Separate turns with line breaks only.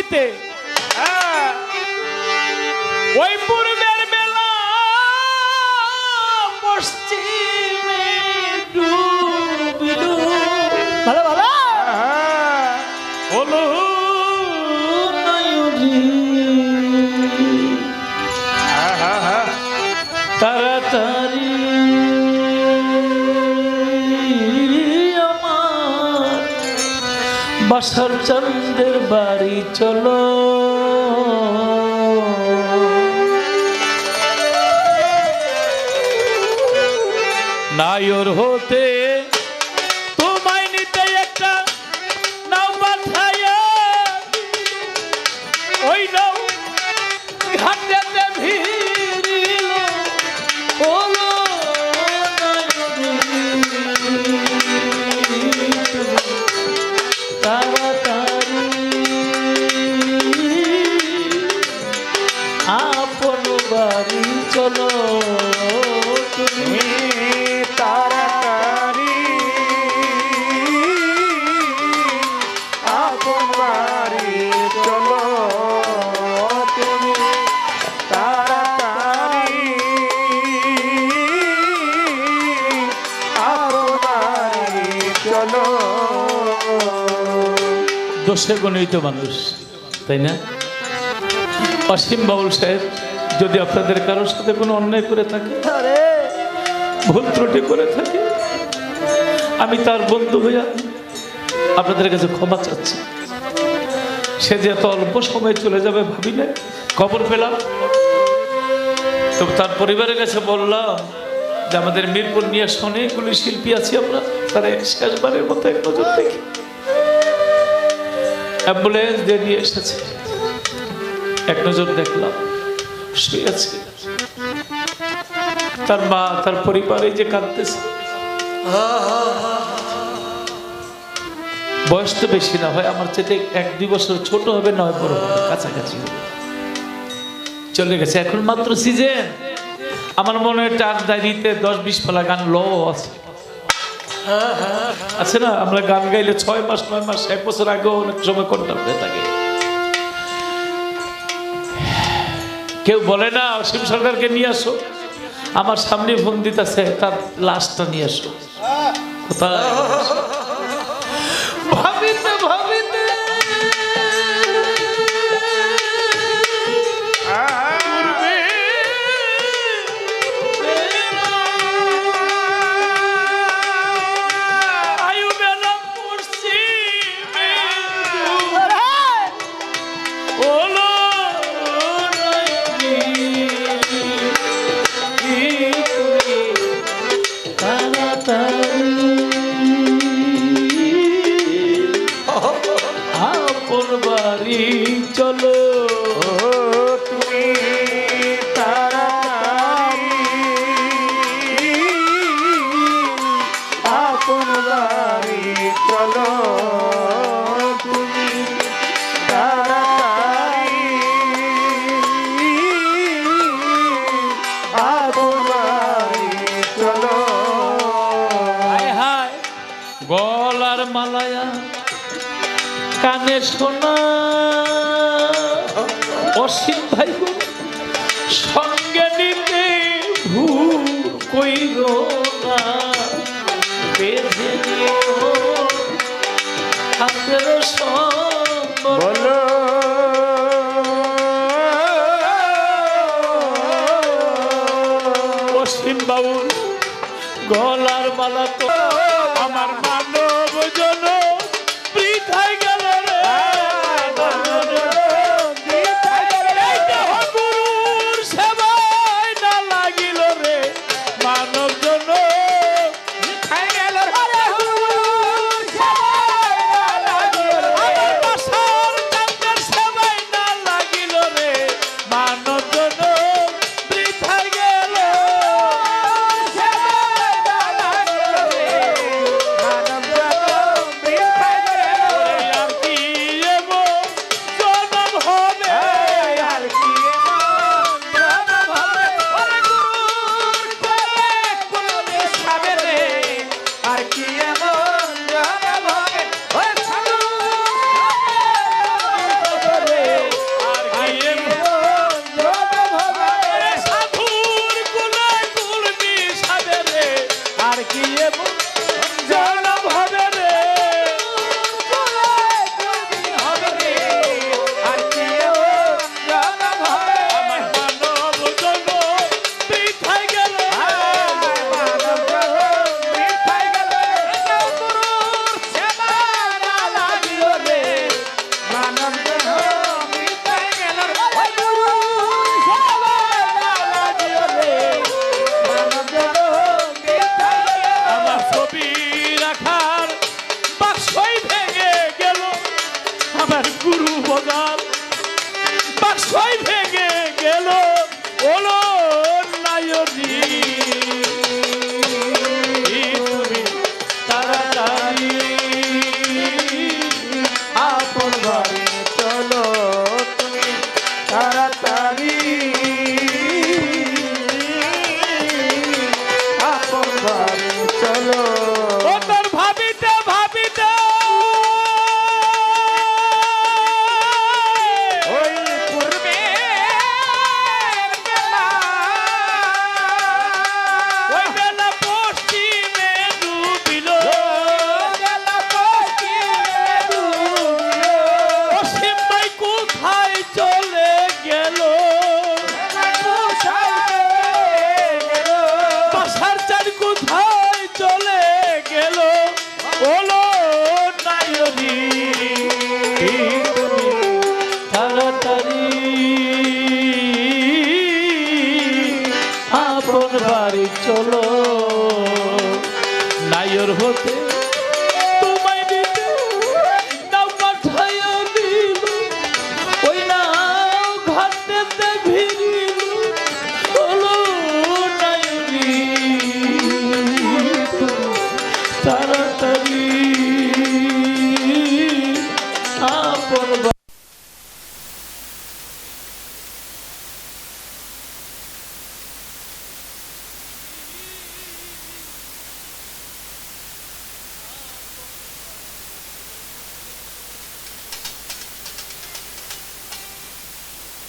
নিতে হ্যাঁ। ওই পূর্বের বেলা পশ্চিমে ডুবিল
ভালো ভালো।
হলো বাসার চন্দ্রের বাড়ি চলো। নায়র হতে দোষে গণিত মানুষ তাই না? অসীম বাবুল সাহেব যদি আপনাদের কারোর সাথে কোনো অন্যায় করে থাকে
আরে!
ভুল ত্রুটি করে থাকে আমি তার বন্ধু হইয়া আপনাদের কাছে ক্ষমা চাচ্ছি। সে যে এত অল্প সময় চলে যাবে ভাবি না খবর পেলাম। তো তার পরিবারের কাছে বললাম যে আমাদের মিরপুর নিয়ে অনেকগুলি শিল্পী আছি আমরা তারা শেষবারের মতো এক নজর দেখি। অ্যাম্বুলেন্স দিয়ে নিয়ে এসেছে। এক নজর দেখলাম, শুয়ে আছে। তার মা, তার পরিবারে যে কাঁদতেছে। বয়স তো বেশি না হয় আমার চেয়ে এক দুই বছর ছোট হবে, নয় বড় হবে, কাছাকাছি চলে গেছে, এখন মাত্র সিজন আমার মনে হয় টার ডায়েরিতে দশ বিশ পালা গান ল আছে। আছে না, আমরা গান গাইলে ছয় মাস, নয় মাস, এক বছর আগেও অনেক সময় কন্টাম হয়ে থাকে। কেউ বলে না, অসীম সরকারকে নিয়ে আসো। আমার সামনে ফোন দিতেছে, তার লাশটা নিয়ে আসো। কোথায়? কানে শোনা। অসীম ভাই সঙ্গে নিতে ভুল কইর না। বেঁধে সম্বল বাড়ি
চলো।
নায়র হতে